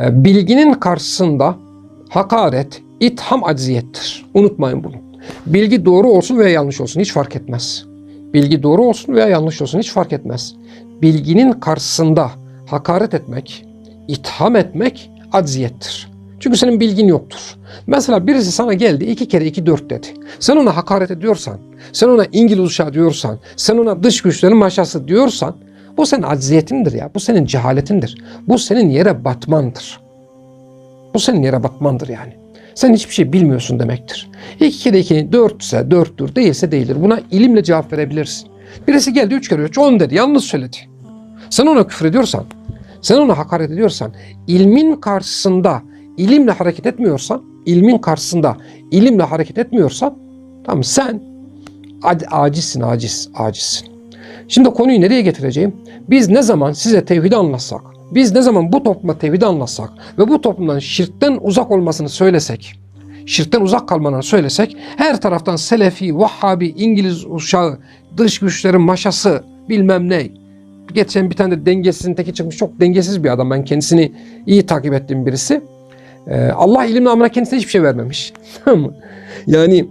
E, Bilginin karşısında hakaret, itham acziyettir. Unutmayın bunu. Bilgi doğru olsun veya yanlış olsun hiç fark etmez. Bilgi doğru olsun veya yanlış olsun hiç fark etmez. Bilginin karşısında hakaret etmek, itham etmek acziyettir. Çünkü senin bilgin yoktur. Mesela birisi sana geldi iki kere iki dört dedi. Sen ona hakaret ediyorsan, sen ona İngiliz uşağı diyorsan, sen ona dış güçlerin maşası diyorsan bu senin acziyetindir ya. Bu senin cehaletindir. Bu senin yere batmandır. Bu senin yere batmandır yani. Sen hiçbir şey bilmiyorsun demektir. İki kere iki dörtse dörttür, değilse değildir. Buna ilimle cevap verebilirsin. Birisi geldi üç kere üç on dedi, yalnız söyledi. Sen ona küfür ediyorsan, sen ona hakaret ediyorsan, ilmin karşısında ilimle hareket etmiyorsan, ilmin karşısında ilimle hareket etmiyorsan, tamam sen ac- acizsin, aciz, acizsin. Şimdi konuyu nereye getireceğim? Biz ne zaman size tevhidi anlatsak, biz ne zaman bu topluma tevhidi anlatsak ve bu toplumdan şirkten uzak olmasını söylesek, şirkten uzak kalmanı söylesek, her taraftan Selefi, Vahhabi, İngiliz uşağı, dış güçlerin maşası, bilmem ne. Geçen bir tane de dengesizin teki çıkmış, çok dengesiz bir adam. Ben kendisini iyi takip ettiğim birisi. Ee, Allah ilim namına kendisine hiçbir şey vermemiş. Yani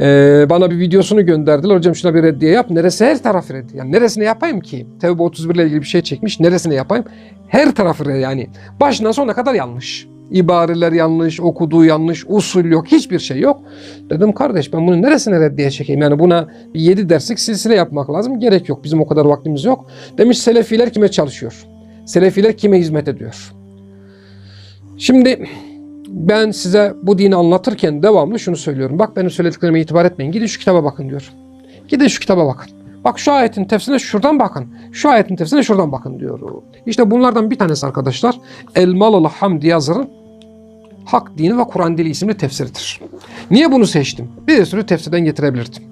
ee, bana bir videosunu gönderdiler. Hocam şuna bir reddiye yap. Neresi her tarafı reddiye. Yani neresine yapayım ki? Tevbe 31 ile ilgili bir şey çekmiş. Neresine yapayım? Her tarafı yani. Başından sonuna kadar yanlış. İbareler yanlış, okuduğu yanlış, usul yok, hiçbir şey yok. Dedim kardeş ben bunu neresine reddiye çekeyim? Yani buna bir 7 derslik silsile yapmak lazım. Gerek yok. Bizim o kadar vaktimiz yok. Demiş Selefiler kime çalışıyor? Selefiler kime hizmet ediyor? Şimdi ben size bu dini anlatırken devamlı şunu söylüyorum. Bak benim söylediklerime itibar etmeyin. Gidin şu kitaba bakın diyor. Gidin şu kitaba bakın. Bak şu ayetin tefsirine şuradan bakın. Şu ayetin tefsirine şuradan bakın diyor. İşte bunlardan bir tanesi arkadaşlar. Elmalılı Hamdi Yazır'ın Hak Dini ve Kur'an Dili isimli tefsiridir. Niye bunu seçtim? Bir sürü tefsirden getirebilirdim.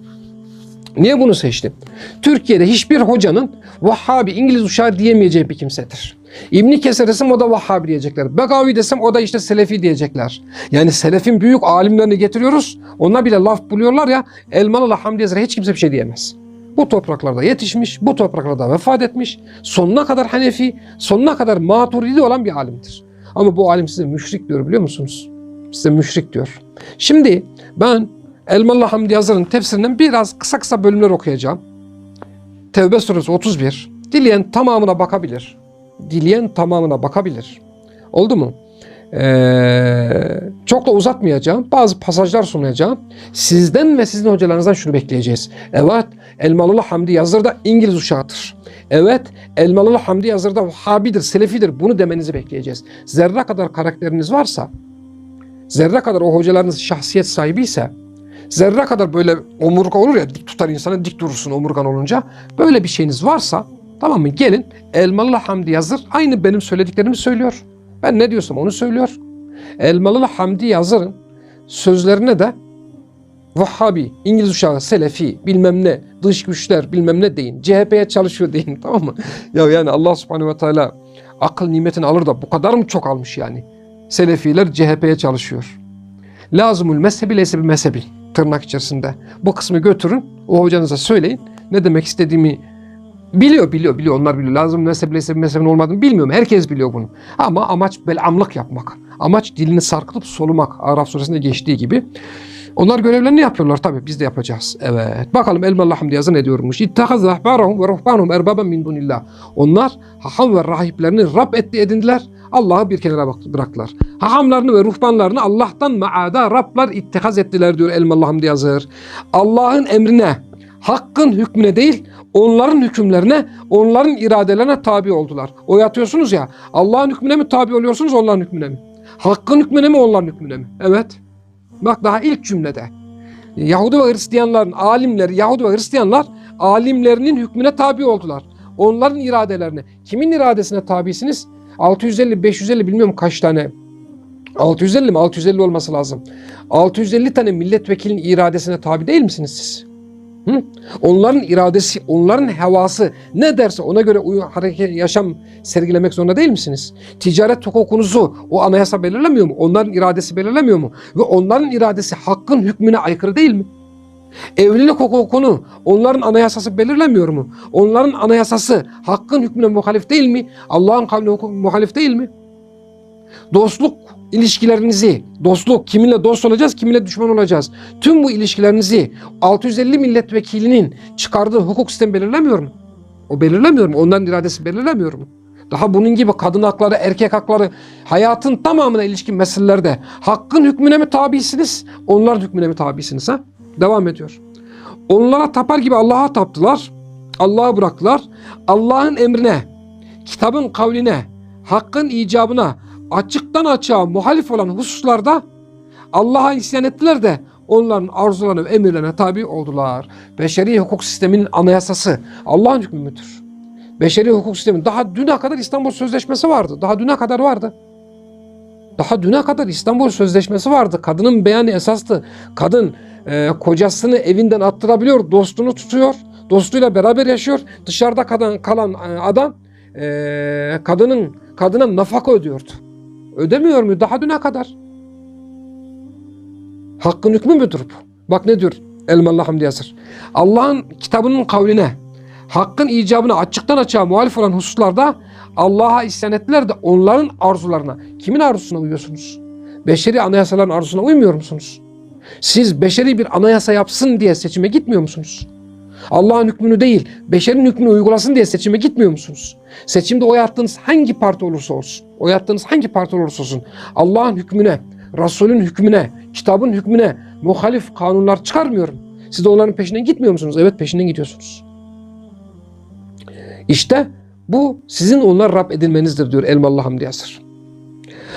Niye bunu seçtim? Türkiye'de hiçbir hocanın Vahhabi İngiliz uşağı diyemeyeceği bir kimsedir. İbni Keser desem o da Vahhabi diyecekler. Begavi desem o da işte Selefi diyecekler. Yani Selefin büyük alimlerini getiriyoruz. Onlar bile laf buluyorlar ya Elmalılı Hamdi Yazır'a hiç kimse bir şey diyemez. Bu topraklarda yetişmiş, bu topraklarda vefat etmiş, sonuna kadar Hanefi, sonuna kadar Maturidi olan bir alimdir. Ama bu alim size müşrik diyor biliyor musunuz? Size müşrik diyor. Şimdi ben Elmalı Hamdi Yazır'ın tefsirinden biraz kısa kısa bölümler okuyacağım. Tevbe suresi 31. Dileyen tamamına bakabilir. Dileyen tamamına bakabilir. Oldu mu? Ee, çok da uzatmayacağım. Bazı pasajlar sunacağım. Sizden ve sizin hocalarınızdan şunu bekleyeceğiz. Evet, Elmalılı Hamdi Yazır da İngiliz uşağıdır. Evet, Elmalılı Hamdi Yazır da Vahhabidir, Selefidir. Bunu demenizi bekleyeceğiz. Zerre kadar karakteriniz varsa, zerre kadar o hocalarınız şahsiyet sahibiyse, zerre kadar böyle omurga olur ya dik tutar insanı dik durursun omurgan olunca. Böyle bir şeyiniz varsa tamam mı gelin Elmalılı Hamdi Yazır aynı benim söylediklerimi söylüyor. Ben ne diyorsam onu söylüyor. Elmalılı Hamdi Yazır'ın sözlerine de Vahhabi, İngiliz uşağı, Selefi, bilmem ne, dış güçler, bilmem ne deyin. CHP'ye çalışıyor deyin tamam mı? ya yani Allah subhanehu ve teala akıl nimetini alır da bu kadar mı çok almış yani? Selefiler CHP'ye çalışıyor. Lazımul mezhebi leyse bir mezhebi tırnak içerisinde. Bu kısmı götürün, o hocanıza söyleyin. Ne demek istediğimi biliyor, biliyor, biliyor. Onlar biliyor. Lazım leyse bir mezhebin olmadığını bilmiyorum. Herkes biliyor bunu. Ama amaç belamlık yapmak. Amaç dilini sarkıtıp solumak. Araf suresinde geçtiği gibi. Onlar görevlerini yapıyorlar tabii biz de yapacağız. Evet. Bakalım Elmalı Hamdi Yazı ne diyormuş? İttehaz ahbarahum ve ruhbanhum erbaben min dunillah. Onlar haham ve rahiplerini Rab etti edindiler. Allah'ı bir kenara bıraktılar. Hahamlarını ve ruhbanlarını Allah'tan maada Rablar ittihaz ettiler diyor Elmalı Hamdi Yazır. Allah'ın emrine, hakkın hükmüne değil, onların hükümlerine, onların iradelerine tabi oldular. O yatıyorsunuz ya, Allah'ın hükmüne mi tabi oluyorsunuz, onların hükmüne mi? Hakkın hükmüne mi, onların hükmüne mi? Evet. Bak daha ilk cümlede. Yahudi ve Hristiyanların alimleri, Yahudi ve Hristiyanlar alimlerinin hükmüne tabi oldular. Onların iradelerine. Kimin iradesine tabisiniz? 650, 550 bilmiyorum kaç tane. 650 mi? 650 olması lazım. 650 tane milletvekilinin iradesine tabi değil misiniz siz? Hı? Onların iradesi, onların hevası ne derse ona göre uyu, hareket, yaşam sergilemek zorunda değil misiniz? Ticaret hukukunuzu o anayasa belirlemiyor mu? Onların iradesi belirlemiyor mu? Ve onların iradesi hakkın hükmüne aykırı değil mi? Evlilik hukukunu onların anayasası belirlemiyor mu? Onların anayasası hakkın hükmüne muhalif değil mi? Allah'ın hukuk- muhalif değil mi? Dostluk ilişkilerinizi, dostluk kiminle dost olacağız, kiminle düşman olacağız. Tüm bu ilişkilerinizi 650 milletvekilinin çıkardığı hukuk sistemi belirlemiyor mu? O belirlemiyor mu? Onların iradesi belirlemiyor mu? Daha bunun gibi kadın hakları, erkek hakları hayatın tamamına ilişkin meselelerde hakkın hükmüne mi tabisiniz? Onların hükmüne mi tabisiniz? Ha? Devam ediyor. Onlara tapar gibi Allah'a taptılar. Allah'a bıraktılar. Allah'ın emrine, kitabın kavline, hakkın icabına açıktan açığa muhalif olan hususlarda Allah'a isyan ettiler de onların arzularına ve emirlerine tabi oldular. Beşeri hukuk sisteminin anayasası Allah'ın hükmü müdür? Beşeri hukuk sistemi daha düne kadar İstanbul Sözleşmesi vardı. Daha düne kadar vardı. Daha düne kadar İstanbul Sözleşmesi vardı. Kadının beyanı esastı. Kadın e, kocasını evinden attırabiliyor, dostunu tutuyor, dostuyla beraber yaşıyor. Dışarıda kalan, kalan e, adam e, kadının kadına nafaka ödüyordu. Ödemiyor mu? Daha düne kadar. Hakkın hükmü müdür bu? Bak ne diyor Elmalı Hamdi Yasır. Allah'ın kitabının kavline, hakkın icabına açıktan açığa muhalif olan hususlarda Allah'a isyan ettiler de onların arzularına. Kimin arzusuna uyuyorsunuz? Beşeri anayasaların arzusuna uymuyor musunuz? Siz beşeri bir anayasa yapsın diye seçime gitmiyor musunuz? Allah'ın hükmünü değil, beşerin hükmünü uygulasın diye seçime gitmiyor musunuz? Seçimde oy attığınız hangi parti olursa olsun, oy attığınız hangi parti olursa olsun, Allah'ın hükmüne, Resulün hükmüne, kitabın hükmüne muhalif kanunlar çıkarmıyorum. Siz de onların peşinden gitmiyor musunuz? Evet peşinden gidiyorsunuz. İşte bu sizin onlar Rab edilmenizdir diyor Elmalı Hamdi Yasır.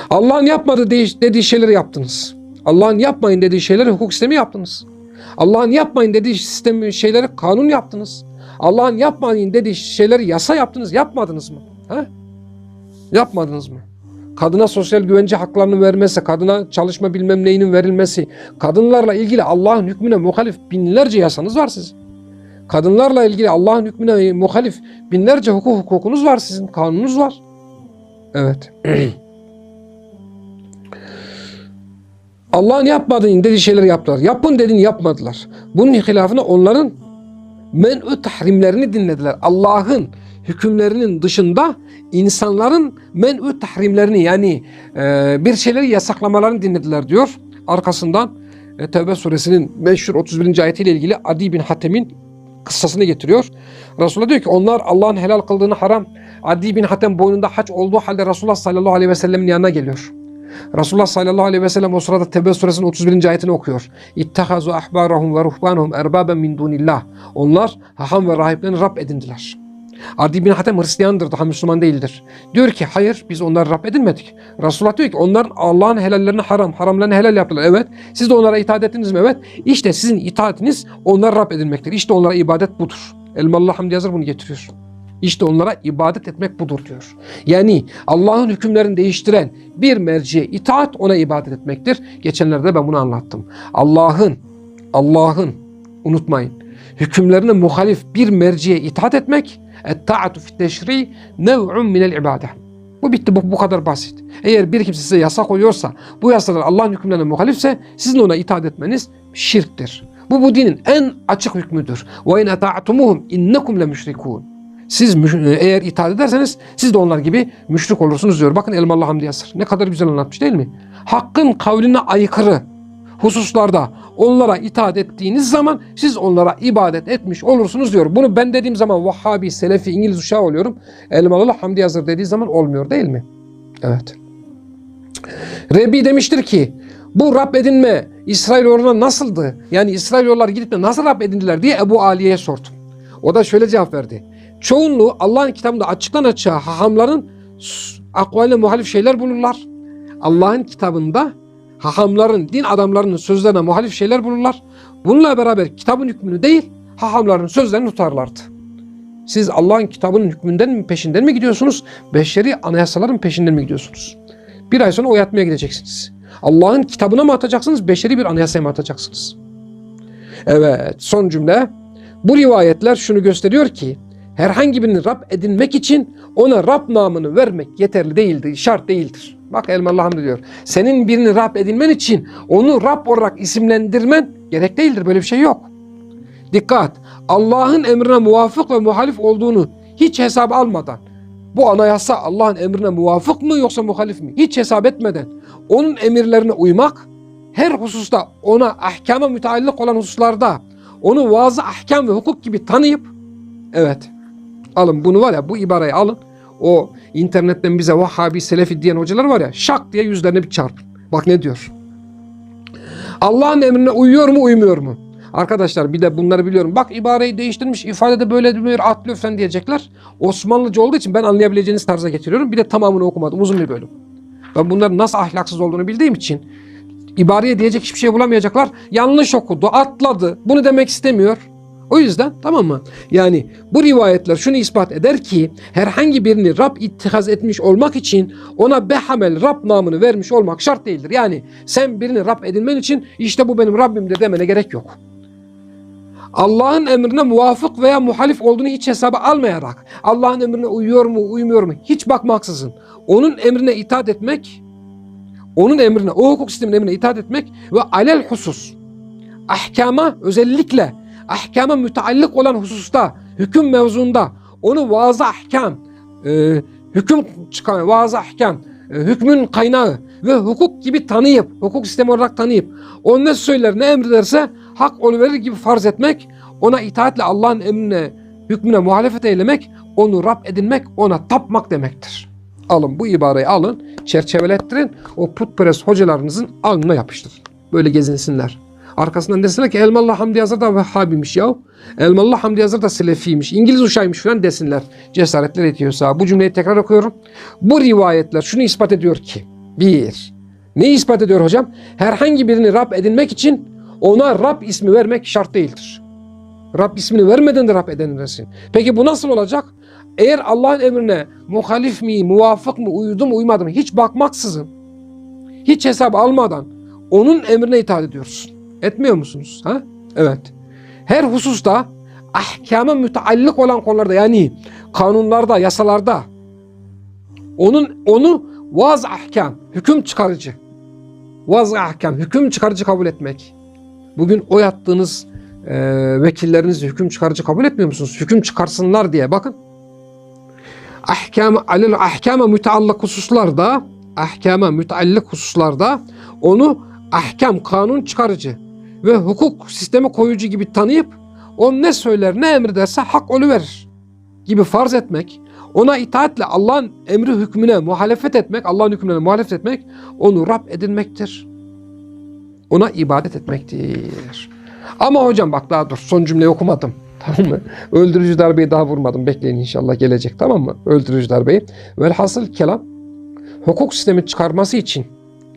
Allah'ın yapmadığı dediği şeyleri yaptınız. Allah'ın yapmayın dediği şeyleri hukuk sistemi yaptınız. Allah'ın yapmayın dediği sistemi şeyleri kanun yaptınız. Allah'ın yapmayın dediği şeyleri yasa yaptınız. Yapmadınız mı? He? Yapmadınız mı? Kadına sosyal güvence haklarını vermesi, kadına çalışma bilmem neyinin verilmesi, kadınlarla ilgili Allah'ın hükmüne muhalif binlerce yasanız var sizin. Kadınlarla ilgili Allah'ın hükmüne muhalif binlerce hukuk hukukunuz var sizin, kanununuz var. Evet. Allah'ın yapmadığın dediği şeyleri yaptılar. Yapın dediğini yapmadılar. Bunun hilafına onların men'ü tahrimlerini dinlediler. Allah'ın hükümlerinin dışında insanların men'ü tahrimlerini yani e, bir şeyleri yasaklamalarını dinlediler diyor. Arkasından e, Tevbe suresinin meşhur 31. ayetiyle ilgili Adi bin Hatem'in kıssasını getiriyor. Resulullah diyor ki onlar Allah'ın helal kıldığını haram. Adi bin Hatem boynunda haç olduğu halde Resulullah sallallahu aleyhi ve sellemin yanına geliyor. Resulullah sallallahu aleyhi ve sellem o sırada Tevbe suresinin 31. ayetini okuyor. İttehazu ahbarahum ve ruhbanahum erbaben min dunillah. Onlar haham ve rahiplerini Rab edindiler. Adi bin Hatem Hristiyandır, daha Müslüman değildir. Diyor ki hayır biz onları Rab edinmedik. Resulullah diyor ki onlar Allah'ın helallerini haram, haramlarını helal yaptılar. Evet. Siz de onlara itaat ettiniz mi? Evet. İşte sizin itaatiniz onları Rab edinmektir. İşte onlara ibadet budur. Elmalı Hamdi Yazır bunu getiriyor. İşte onlara ibadet etmek budur diyor. Yani Allah'ın hükümlerini değiştiren bir merciye itaat ona ibadet etmektir. Geçenlerde ben bunu anlattım. Allah'ın Allah'ın unutmayın hükümlerine muhalif bir merciye itaat etmek et-ta'atu fi teşri nev'un minel ibade. Bu bitti bu, bu kadar basit. Eğer bir kimse size yasak koyuyorsa bu yasalar Allah'ın hükümlerine muhalifse sizin ona itaat etmeniz şirktir. Bu bu dinin en açık hükmüdür. Ve in ata'tumuhum innekum müşrikun. Siz eğer itaat ederseniz siz de onlar gibi müşrik olursunuz diyor. Bakın Elmalı Hamdi Yasır. Ne kadar güzel anlatmış değil mi? Hakkın kavline aykırı hususlarda onlara itaat ettiğiniz zaman siz onlara ibadet etmiş olursunuz diyor. Bunu ben dediğim zaman Vahhabi, Selefi, İngiliz uşağı oluyorum. Elmalı Hamdi Yazır dediği zaman olmuyor değil mi? Evet. Rebi demiştir ki bu Rab edinme İsrailoğullarına nasıldı? Yani İsrailoğullar gidip de nasıl Rab edindiler diye Ebu Ali'ye sordum. O da şöyle cevap verdi. Çoğunluğu Allah'ın kitabında açıktan açığa hahamların akvaline muhalif şeyler bulurlar. Allah'ın kitabında hahamların, din adamlarının sözlerine muhalif şeyler bulurlar. Bununla beraber kitabın hükmünü değil, hahamların sözlerini tutarlardı. Siz Allah'ın kitabının hükmünden mi peşinden mi gidiyorsunuz? Beşeri anayasaların peşinden mi gidiyorsunuz? Bir ay sonra oy atmaya gideceksiniz. Allah'ın kitabına mı atacaksınız, beşeri bir anayasaya mı atacaksınız? Evet, son cümle. Bu rivayetler şunu gösteriyor ki, herhangi birini Rab edinmek için ona Rab namını vermek yeterli değildir, şart değildir. Bak Elmalı Hamdi diyor. Senin birini Rab edinmen için onu Rab olarak isimlendirmen gerek değildir. Böyle bir şey yok. Dikkat! Allah'ın emrine muvafık ve muhalif olduğunu hiç hesap almadan bu anayasa Allah'ın emrine muvafık mı yoksa muhalif mi? Hiç hesap etmeden onun emirlerine uymak, her hususta ona ahkama müteallik olan hususlarda onu vaazı ahkam ve hukuk gibi tanıyıp evet alın bunu var ya bu ibareyi alın o internetten bize Vahhabi Selefi diyen hocalar var ya şak diye yüzlerine bir çarpın. Bak ne diyor. Allah'ın emrine uyuyor mu uymuyor mu? Arkadaşlar bir de bunları biliyorum. Bak ibareyi değiştirmiş, ifadede böyle diyor, atlıyor falan diyecekler. Osmanlıca olduğu için ben anlayabileceğiniz tarza getiriyorum. Bir de tamamını okumadım. Uzun bir bölüm. Ben bunların nasıl ahlaksız olduğunu bildiğim için ibareye diyecek hiçbir şey bulamayacaklar. Yanlış okudu, atladı. Bunu demek istemiyor. O yüzden tamam mı? Yani bu rivayetler şunu ispat eder ki herhangi birini Rab ittihaz etmiş olmak için ona behamel Rab namını vermiş olmak şart değildir. Yani sen birini Rab edinmen için işte bu benim Rabbimdir demene gerek yok. Allah'ın emrine muvafık veya muhalif olduğunu hiç hesaba almayarak Allah'ın emrine uyuyor mu uymuyor mu hiç bakmaksızın onun emrine itaat etmek onun emrine o hukuk sisteminin emrine itaat etmek ve alel husus ahkama özellikle ahkama müteallik olan hususta hüküm mevzunda onu vaaz ahkam e, hüküm çıkan vaaz ahkam e, hükmün kaynağı ve hukuk gibi tanıyıp hukuk sistemi olarak tanıyıp o ne söyler ne emrederse hak oluverir gibi farz etmek ona itaatle Allah'ın emrine hükmüne muhalefet eylemek onu Rab edinmek ona tapmak demektir. Alın bu ibareyi alın çerçevelettirin o putperest hocalarınızın alnına yapıştırın. Böyle gezinsinler. Arkasından desinler ki Elmalı Hamdi Yazır da Vehhabiymiş ya. Elmalı Hamdi Yazır da Selefiymiş. İngiliz uşağıymış falan desinler. Cesaretler ediyorsa. Bu cümleyi tekrar okuyorum. Bu rivayetler şunu ispat ediyor ki. Bir. Ne ispat ediyor hocam? Herhangi birini Rab edinmek için ona Rab ismi vermek şart değildir. Rab ismini vermeden de Rab edinirsin. Peki bu nasıl olacak? Eğer Allah'ın emrine muhalif mi, muvafık mı, uyudu mu, uymadı mı hiç bakmaksızın, hiç hesap almadan onun emrine itaat ediyorsun. Etmiyor musunuz? Ha? Evet. Her hususta ahkama müteallik olan konularda yani kanunlarda, yasalarda onun onu vaz ahkam, hüküm çıkarıcı. Vaz ahkam, hüküm çıkarıcı kabul etmek. Bugün oy attığınız e, vekillerinizi hüküm çıkarıcı kabul etmiyor musunuz? Hüküm çıkarsınlar diye bakın. Ahkam alel ahkama müteallik hususlarda ahkama müteallik hususlarda onu ahkam kanun çıkarıcı ve hukuk sistemi koyucu gibi tanıyıp o ne söyler ne emrederse hak verir gibi farz etmek, ona itaatle Allah'ın emri hükmüne muhalefet etmek, Allah'ın hükmüne muhalefet etmek onu Rab edinmektir. Ona ibadet etmektir. Ama hocam bak daha dur son cümleyi okumadım. Tamam mı? Öldürücü darbeyi daha vurmadım. Bekleyin inşallah gelecek tamam mı? Öldürücü darbeyi. Velhasıl kelam hukuk sistemi çıkarması için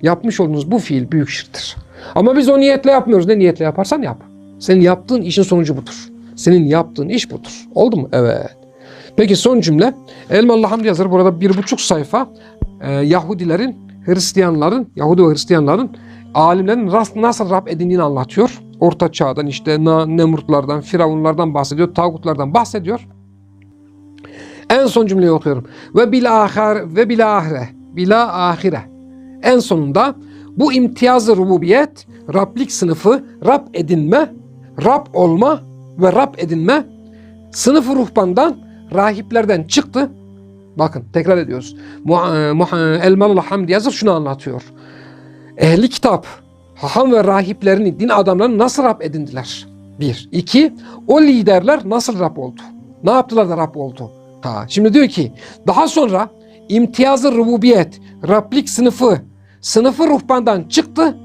yapmış olduğunuz bu fiil büyük şirktir. Ama biz o niyetle yapmıyoruz. Ne niyetle yaparsan yap. Senin yaptığın işin sonucu budur. Senin yaptığın iş budur. Oldu mu? Evet. Peki son cümle. Elmalı Hamdi yazar burada bir buçuk sayfa e, Yahudilerin, Hristiyanların, Yahudi ve Hristiyanların alimlerin nasıl Rab edindiğini anlatıyor. Orta çağdan işte Nemrutlardan, Firavunlardan bahsediyor, tağutlardan bahsediyor. En son cümleyi okuyorum. Ve bil ahir ve bil ahire, bila ahire. En sonunda bu imtiyaz-ı rububiyet, Rablik sınıfı, Rab edinme, Rab olma ve Rab edinme sınıfı ruhbandan, rahiplerden çıktı. Bakın tekrar ediyoruz. Muha- Elmalı Hamdi Yazır şunu anlatıyor. Ehli kitap, haham ve rahiplerini, din adamlarını nasıl Rab edindiler? Bir. iki o liderler nasıl Rab oldu? Ne yaptılar da Rab oldu? Ha, şimdi diyor ki, daha sonra imtiyazı rububiyet, Rablik sınıfı, sınıfı ruhbandan çıktı.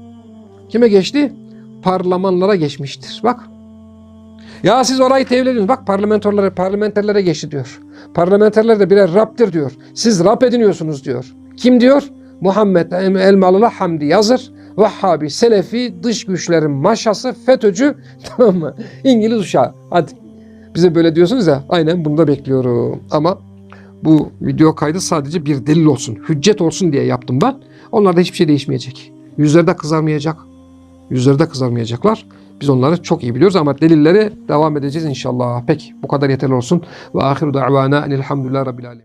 Kime geçti? Parlamanlara geçmiştir. Bak. Ya siz orayı tevil ediyorsunuz. Bak parlamenterlere, parlamenterlere geçti diyor. Parlamenterler de birer Rab'dir diyor. Siz Rab ediniyorsunuz diyor. Kim diyor? Muhammed Elmalılı Hamdi Yazır. Vahhabi, Selefi, dış güçlerin maşası, FETÖ'cü tamam mı? İngiliz uşağı. Hadi. Bize böyle diyorsunuz ya aynen bunu da bekliyorum. Ama bu video kaydı sadece bir delil olsun, hüccet olsun diye yaptım ben. Onlarda hiçbir şey değişmeyecek. Yüzleri de kızarmayacak. Yüzleri de kızarmayacaklar. Biz onları çok iyi biliyoruz ama delillere devam edeceğiz inşallah. Peki bu kadar yeterli olsun. Ve ahiru da'vana enilhamdülillah rabbil alemin.